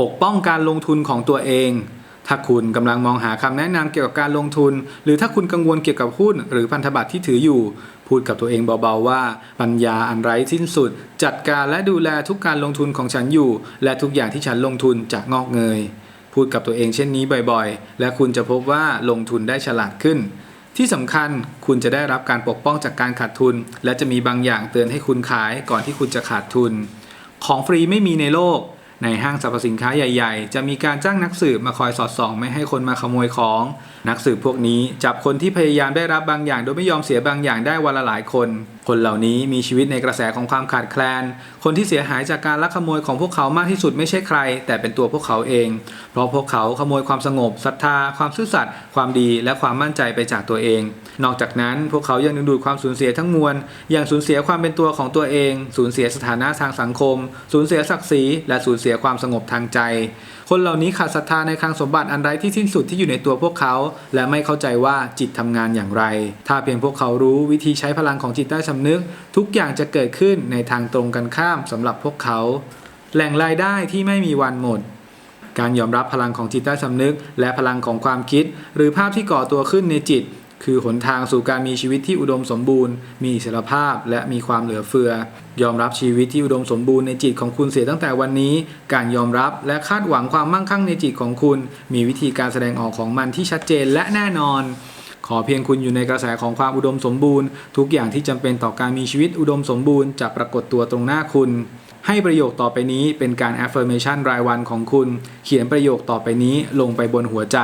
ปกป้องการลงทุนของตัวเอง ถ้าคุณกำลังมองหาคำแนะนำเกี่ยวกับการลงทุน หรือถ้าคุณกังวลเกี่ยวกับหุ้น หรือพันธบัตรที่ถืออยู่ พูดกับตัวเองเบาๆว่า ปัญญาอันไร้สิ้นสุด จัดการและดูแลทุกการลงทุนของฉันอยู่ และทุกอย่างที่ฉันลงทุนจะงอกเงย พูดกับตัวเองเช่นนี้บ่อยๆ และคุณจะพบว่าลงทุนได้ฉลาดขึ้น ที่สำคัญคุณจะได้รับการปกป้องจากการขาดทุน และจะมีบางอย่างเตือนให้คุณขายก่อนที่คุณจะขาดทุน ของฟรีไม่มีในโลก ในห้างสรรพสินค้าใหญ่ ๆ จะมีการจ้างนักสืบมาคอยสอดส่อง ไม่ให้คนมาขโมยของ นักสืบพวกนี้จับคนที่พยายามได้รับบางอย่าง โดยไม่ยอมเสียบางอย่างได้วันละหลายคนคนเหล่านี้มีชีวิตในกระแสของความขาดแคลน คนที่เสียหายจากการลักขโมยของพวกเขามากที่สุดไม่ใช่ใคร แต่เป็นตัวพวกเขาเอง เพราะพวกเขาขโมยความสงบศรัทธา ความซื่อสัตย์ ความดี และความมั่นใจไปจากตัวเอง นอกจากนั้นพวกเขายังดึงดูดความสูญเสียทั้งมวล อย่างสูญเสียความเป็นตัวของตัวเอง สูญเสียสถานะทางสังคม สูญเสียศักดิ์ศรี และสูญเสียความสงบทางใจ คนเหล่านี้ขาดศรัทธาในคลังสมบัติอันไร้ที่สิ้นสุดที่อยู่ในตัวพวกเขา และไม่เข้าใจว่าจิตทำงานอย่างไร ถ้าเพียงพวกเขารู้วิธีใช้พลังของจิตใต้สำนึกทุกอย่างจะเกิดขึ้นในทางตรงกันข้ามสำหรับพวกเขา แหล่งรายได้ที่ไม่มีวันหมด การยอมรับพลังของจิตใต้สำนึก และพลังของความคิด หรือภาพที่ก่อตัวขึ้นในจิต คือหนทางสู่การมีชีวิตที่อุดมสมบูรณ์ มีอิสรภาพและมีความเหลือเฟือ ยอมรับชีวิตที่อุดมสมบูรณ์ในจิตของคุณเสียตั้งแต่วันนี้ การยอมรับและคาดหวังความมั่งคั่งในจิตของคุณ มีวิธีการแสดงออกของมันที่ชัดเจนและแน่นอน ขอเพียงคุณอยู่ในกระแสของความอุดมสมบูรณ์ ทุกอย่างที่จำเป็นต่อการมีชีวิตอุดมสมบูรณ์จะปรากฏตัวตรงหน้าคุณ ให้ประโยคต่อไปนี้เป็นการ affirmation รายวันของคุณ เขียนประโยคต่อไปนี้ลงไปบนหัวใจ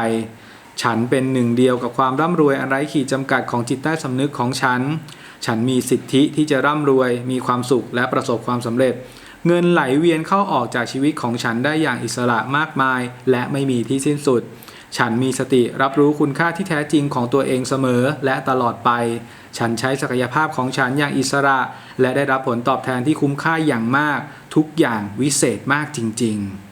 ฉันเป็นหนึ่งเดียวกับความร่ำรวยอันไร้ขีดจำกัดของจิตใต้สำนึกของฉัน ฉันมีสิทธิที่จะร่ำรวย มีความสุขและประสบความสำเร็จ เงินไหลเวียนเข้าออกจากชีวิตของฉันได้อย่างอิสระมากมาย และไม่มีที่สิ้นสุด ฉันมีสติรับรู้คุณค่าที่แท้จริงของตัวเองเสมอและตลอดไป ฉันใช้ศักยภาพของฉันอย่างอิสระ และได้รับผลตอบแทนที่คุ้มค่าอย่างมาก ทุกอย่างวิเศษมากจริง ๆ